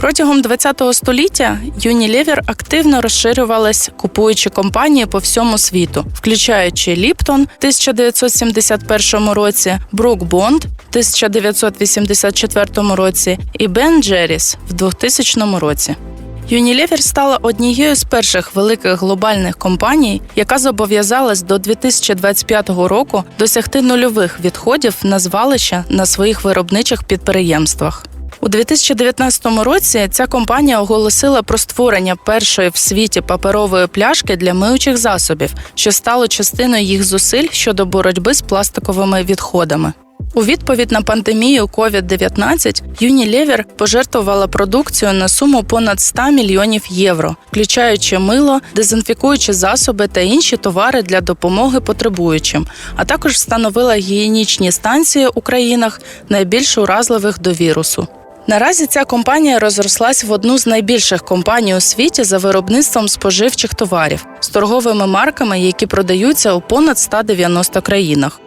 Протягом ХХ століття Unilever активно розширювалась, купуючи компанії по всьому світу, включаючи Ліптон в 1971 році, Брук Бонд в 1984 році і Бен Джеріс в 2000 році. Unilever стала однією з перших великих глобальних компаній, яка зобов'язалась до 2025 року досягти нульових відходів на звалища на своїх виробничих підприємствах. У 2019 році ця компанія оголосила про створення першої в світі паперової пляшки для миючих засобів, що стало частиною їх зусиль щодо боротьби з пластиковими відходами. У відповідь на пандемію COVID-19 Unilever пожертвувала продукцію на суму понад 100 мільйонів євро, включаючи мило, дезінфікуючі засоби та інші товари для допомоги потребуючим, а також встановила гігієнічні станції у країнах найбільш уразливих до вірусу. Наразі ця компанія розрослась в одну з найбільших компаній у світі за виробництвом споживчих товарів з торговими марками, які продаються у понад 190 країнах.